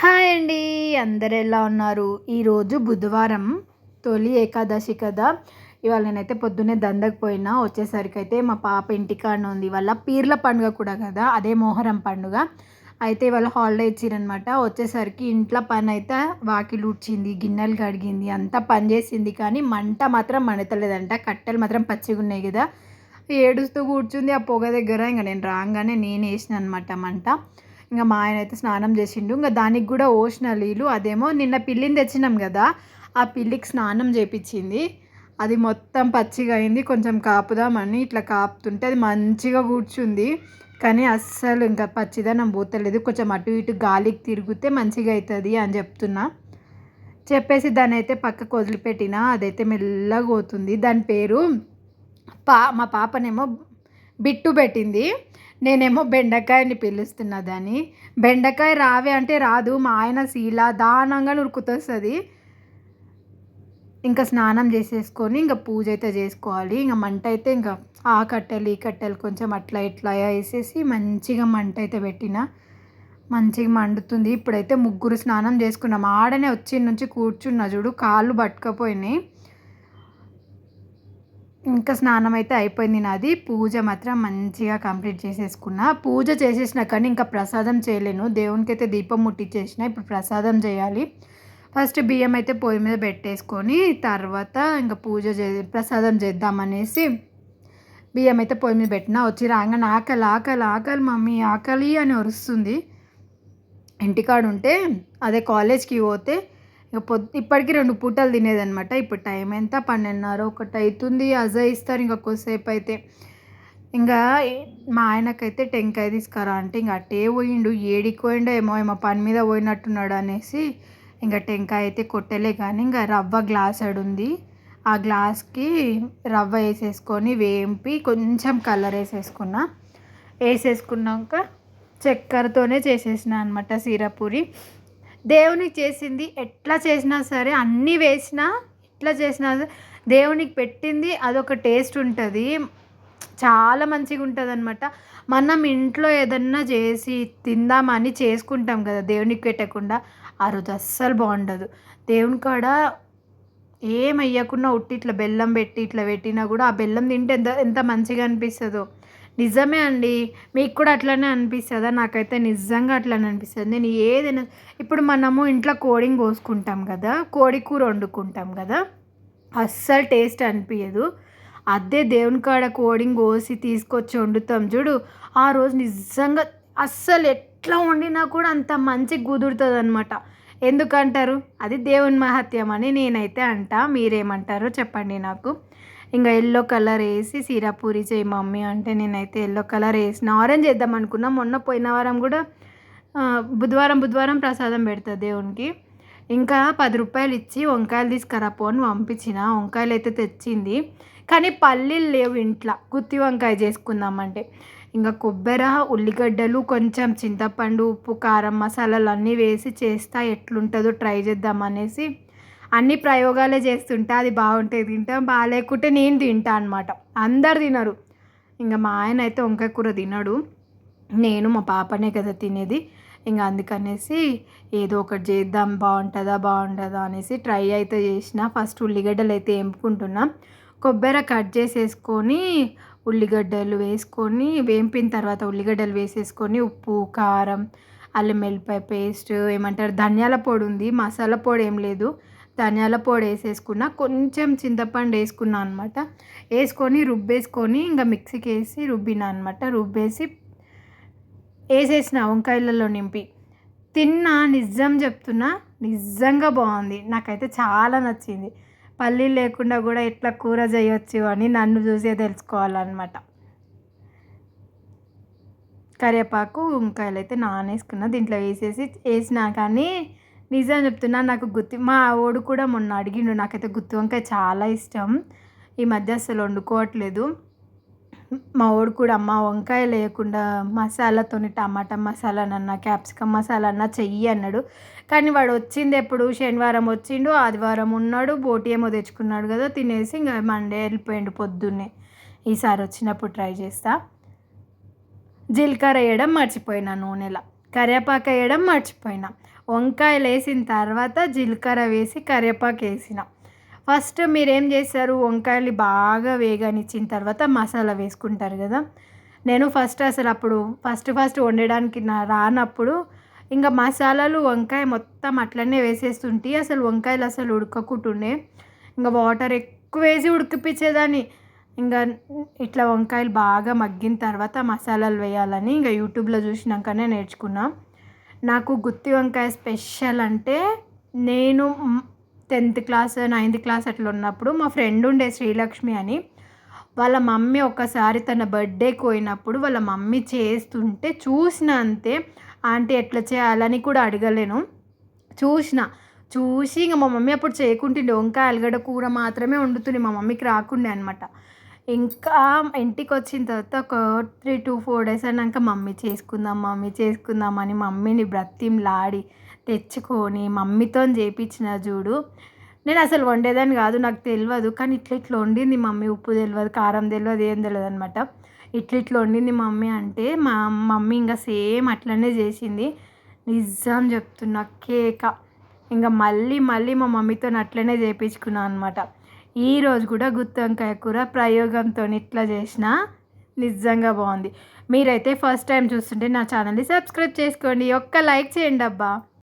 Hi అండి అందరు ఎలా ఉన్నారు? ఈరోజు బుధవారం తొలి ఏకాదశి కదా. ఇవాళ నేనైతే పొద్దున్నే దందకు పోయినా వచ్చేసరికి అయితే మా పాప ఇంటికాడ ఉంది. వాళ్ళ పీర్ల పండుగ కూడా కదా అదే మొహరం పండుగ. అయితే ఇవాళ హాలిడే ఇచ్చిరనమాట వచ్చేసరికి ఇంట్లో పని అయితే వాకిలు ఉడ్చింది గిన్నెలు కడిగింది అంతా పని చేసింది. కానీ మంట మాత్రం మండతలేదంట కట్టెలు మాత్రం పచ్చిగా ఉన్నాయి కదా. ఏడుస్తూ కూర్చుంది ఆ పొగ దగ్గర. ఇంకా నేను రాగానే నేను వేసిన అనమాట మంట. ఇంకా మా ఆయన అయితే స్నానం చేసిండు. ఇంకా దానికి కూడా ఓసిన నీళ్ళు అదేమో నిన్న పిల్లిని తెచ్చినాం కదా ఆ పిల్లికి స్నానం చేపించింది అది మొత్తం పచ్చిగా అయింది కొంచెం కాపుదామని ఇట్లా కాపుతుంటే అది మంచిగా కూర్చుంది. కానీ అస్సలు ఇంకా పచ్చిదనం పోతలేదు. కొంచెం అటు ఇటు గాలికి తిరిగితే మంచిగా అవుతుంది అని చెప్తున్నా. చెప్పేసి దాన్ని అయితే పక్కకు వదిలిపెట్టిన అదైతే మెల్లగా పోతుంది. దాని పేరు పా మా పాపనేమో బిట్టు పెట్టింది. నేనేమో బెండకాయని పిలుస్తున్నదని. బెండకాయ రావే అంటే రాదు మా ఆయన శీల దానంగా ఉరుకుతొస్తుంది. ఇంకా స్నానం చేసేసుకొని ఇంకా పూజ అయితే చేసుకోవాలి. ఇంకా మంట అయితే ఇంకా ఆ కట్టెలు ఈ కట్టెలు కొంచెం అట్లా ఇట్లా వేసేసి మంచిగా మంట అయితే పెట్టిన. మంచిగా మండుతుంది. ఇప్పుడైతే ముగ్గురు స్నానం చేసుకున్నాం. ఆడనే వచ్చి నుంచి కూర్చున్నా చూడు కాళ్ళు పట్టుకపోయినాయి. ఇంకా స్నానం అయితే అయిపోయింది నాది. పూజ మాత్రం మంచిగా కంప్లీట్ చేసేసుకున్నా. పూజ చేసేసిన కానీ ఇంకా ప్రసాదం చేయలేను. దేవునికి అయితే దీపం ముట్టించేసిన ఇప్పుడు ప్రసాదం చేయాలి. ఫస్ట్ బియ్యం అయితే పొయ్యి మీద పెట్టేసుకొని తర్వాత ఇంకా పూజ చే ప్రసాదం చేద్దామనేసి బియ్యం అయితే పొయ్యి మీద పెట్టిన. వచ్చి రాగానే ఆకలి ఆకలి ఆకలి మమ్మీ ఆకలి అని వరుస్తుంది ఇంటికాడ ఉంటే అదే కాలేజ్కి పోతే ఇక పొద్దు ఇప్పటికీ రెండు పూటలు తినేదనమాట ఇప్పుడు టైం ఎంత? పన్నెండున్నర ఒకటి అవుతుంది అజయ్ ఇస్తారు ఇంకా కొద్దిసేపు అయితే ఇంకా మా ఆయనకైతే టెంకాయ తీసుకురా అంటే ఇంకా అట్టే పోయిండు. ఏడికి పోయిండో ఏమో ఏమో పని మీద పోయినట్టున్నాడు అనేసి ఇంకా టెంకాయ అయితే కొట్టలే కానీ ఇంకా రవ్వ గ్లాస్ అడుంది ఆ గ్లాస్కి రవ్వ వేసేసుకొని వేంపి కొంచెం కలర్ వేసేసుకున్నా. వేసేసుకున్నాక చక్కెరతోనే చేసేసిన అనమాట సీరపూరి దేవునికి చేసింది ఎట్లా చేసినా సరే అన్నీ వేసినా ఎట్లా చేసినా దేవునికి పెట్టింది అదొక టేస్ట్ ఉంటుంది. చాలా మంచిగా ఉంటుంది అనమాట మనం ఇంట్లో ఏదన్నా చేసి తిందామని చేసుకుంటాం కదా దేవునికి పెట్టకుండా ఆ రోజు అస్సలు బాగుండదు. దేవుని కాడ ఏం వేయకుండా ఉట్టి ఇట్లా బెల్లం పెట్టి ఇట్లా పెట్టినా కూడా ఆ బెల్లం తింటే ఎంత ఎంత మంచిగా అనిపిస్తుందో. నిజమే అండి. మీకు కూడా అట్లనే అనిపిస్తుందా? నాకైతే నిజంగా అట్లనే అనిపిస్తుంది. నేను ఏదైనా ఇప్పుడు మనము ఇంట్లో కోడిని కోసుకుంటాం కదా కోడి కూర వండుకుంటాం కదా అస్సలు టేస్ట్ అనిపించదు అదే దేవుని కాడ కోడింగ్ కోసి తీసుకొచ్చి వండుతాం చూడు ఆ రోజు నిజంగా అస్సలు ఎట్లా వండినా కూడా అంత మంచి కుదురుతుంది అనమాట ఎందుకంటారు? అది దేవుని మహత్యం అని నేనైతే అంట. మీరేమంటారో చెప్పండి నాకు. ఇంకా ఎల్లో కలర్ వేసి సిరాపూరి చేయి మమ్మీ అంటే నేనైతే ఎల్లో కలర్ వేసిన. ఆరెంజ్ వేద్దాం అనుకున్నా. మొన్న పోయిన వారం కూడా బుధవారం బుధవారం ప్రసాదం పెడతా దేవునికి. ఇంకా పది రూపాయలు ఇచ్చి వంకాయలు తీసుకురాపో అని పంపించిన. వంకాయలు అయితే తెచ్చింది. కానీ పల్లీలు లేవు ఇంట్లో. గుత్తి వంకాయ చేసుకుందామంటే. ఇంకా కొబ్బరి ఉల్లిగడ్డలు కొంచెం చింతపండు ఉప్పు కారం మసాలాలు అన్నీ వేసి చేస్తా. ఎట్లుంటుందో ట్రై చేద్దాం అనేసి అన్ని ప్రయోగాలే చేస్తుంటా అది బాగుంటుంది తింటాం బాగాలేకుంటే నేను తింటా అనమాట అందరు తినరు. ఇంకా మా ఆయన అయితే వంకాయ కూర తినడు. నేను మా పాపనే కదా తినేది. ఇంకా అందుకనేసి ఏదో ఒకటి చేద్దాం బాగుంటుందా బాగుంటుందా అనేసి ట్రై అయితే చేసిన. ఫస్ట్ ఉల్లిగడ్డలు అయితే వేపుకుంటున్నా. కొబ్బరి కట్ చేసేసుకొని ఉల్లిగడ్డలు వేసుకొని వేంపిన తర్వాత ఉల్లిగడ్డలు వేసేసుకొని ఉప్పు కారం అల్లం వెల్లిపాయ పేస్ట్ ఏమంటారు ధనియాల పొడి ఉంది. మసాలా పొడి ఏం లేదు. ధనియాల పొడి వేసేసుకున్న కొంచెం చింతపండు వేసుకున్నా అనమాట వేసుకొని రుబ్బేసుకొని ఇంకా మిక్సీకి వేసి రుబ్బిన అనమాట రుబ్బేసి వేసేసిన వంకాయలలో నింపి. తిన్నా నిజం చెప్తున్నా నిజంగా బాగుంది. నాకైతే చాలా నచ్చింది. పల్లీలు లేకుండా కూడా ఎట్లా కూర చేయొచ్చు అని నన్ను చూసే తెలుసుకోవాలన్నమాట. కరివేపాకు వంకాయలు అయితే నానేసుకున్న. దీంట్లో వేసేసి వేసినా కానీ నిజం చెప్తున్నా నాకు గుత్తి మా ఓడు కూడా మొన్న అడిగిండు నాకైతే గుత్తి వంకాయ చాలా ఇష్టం. ఈ మధ్య అసలు వండుకోవట్లేదు. మా ఓడు కూడా అమ్మ వంకాయ లేకుండా మసాలాతోని టమాటా మసాలానన్నా క్యాప్సికమ్ మసాలా చెయ్యి అన్నాడు. కానీ వాడు వచ్చింది ఎప్పుడు? శనివారం వచ్చిండు ఆదివారం ఉన్నాడు బోటి ఏమో తెచ్చుకున్నాడు కదా తినేసి ఇంకా మండే వెళ్ళిపోయిండు పొద్దున్నే. ఈసారి వచ్చినప్పుడు ట్రై చేస్తా. జీలకర్ర వేయడం మర్చిపోయినా నూనెలో. కరివేపాకు వేయడం మర్చిపోయినా. వంకాయలు వేసిన తర్వాత జీలకర్ర వేసి కరివేపాకు వేసిన ఫస్ట్ మీరేం చేస్తారు వంకాయలు బాగా వేగనిచ్చిన తర్వాత మసాలా వేసుకుంటారు కదా. నేను ఫస్ట్ అసలు అప్పుడు ఫస్ట్ ఫస్ట్ వండడానికి నా రానప్పుడు ఇంకా మసాలాలు వంకాయ మొత్తం అట్లనే వేసేస్తుంటే అసలు వంకాయలు అసలు ఉడకకుంటుండే. ఇంకా వాటర్ ఎక్కువ వేసి ఉడికిపించేదాన్ని. ఇంకా ఇట్లా వంకాయలు బాగా మగ్గిన తర్వాత మసాలాలు వేయాలని ఇంకా యూట్యూబ్లో చూసినాకనే నేర్చుకున్నా. నాకు గుత్తి వంకాయ స్పెషల్ అంటే నేను టెన్త్ క్లాస్ నైన్త్ క్లాస్ అట్లా ఉన్నప్పుడు మా ఫ్రెండ్ ఉండే శ్రీలక్ష్మి అని. వాళ్ళ మమ్మీ ఒకసారి తన బర్త్డేకి పోయినప్పుడు వాళ్ళ మమ్మీ చేస్తుంటే చూసిన అంతే. ఆంటీ ఎట్లా చేయాలని కూడా అడగలేను. చూసిన. చూసి ఇంకా మా మమ్మీ అప్పుడు చేయకుంటుండే వంకాయ ఆలుగడ్డ కూర మాత్రమే వండుతుంది మా మమ్మీకి రాకుండే అనమాట ఇంకా ఇంటికి వచ్చిన తర్వాత ఒక త్రీ టు ఫోర్ డేస్ అయినాక మమ్మీ చేసుకుందాం మమ్మీ చేసుకుందాం అని మమ్మీని బ్రతిమలాడి తెచ్చుకొని మమ్మీతో చేయించిన చూడు. నేను అసలు వండేదాన్ని కాదు నాకు తెలియదు కానీ ఇట్లా ఇట్లా వండింది మమ్మీ ఉప్పు తెలియదు కారం తెలియదు ఏం తెలియదు అనమాట ఇట్లా ఇట్లా వండింది మమ్మీ అంటే మా మమ్మీ ఇంకా సేమ్ అట్లనే చేసింది. నిజం చెప్తున్నా కేక. ఇంకా మళ్ళీ మళ్ళీ మా మమ్మీతో అట్లనే చేయించుకున్నాను అనమాట ఈరోజు కూడా గుత్తి వంకాయ కూర ప్రయోగంతో ఇట్లా చేసిన. నిజంగా బాగుంది. మీరైతే ఫస్ట్ టైం చూస్తుంటే నా ఛానల్ని సబ్స్క్రైబ్ చేసుకోండి. ఒక్క లైక్ చేయండి అబ్బా.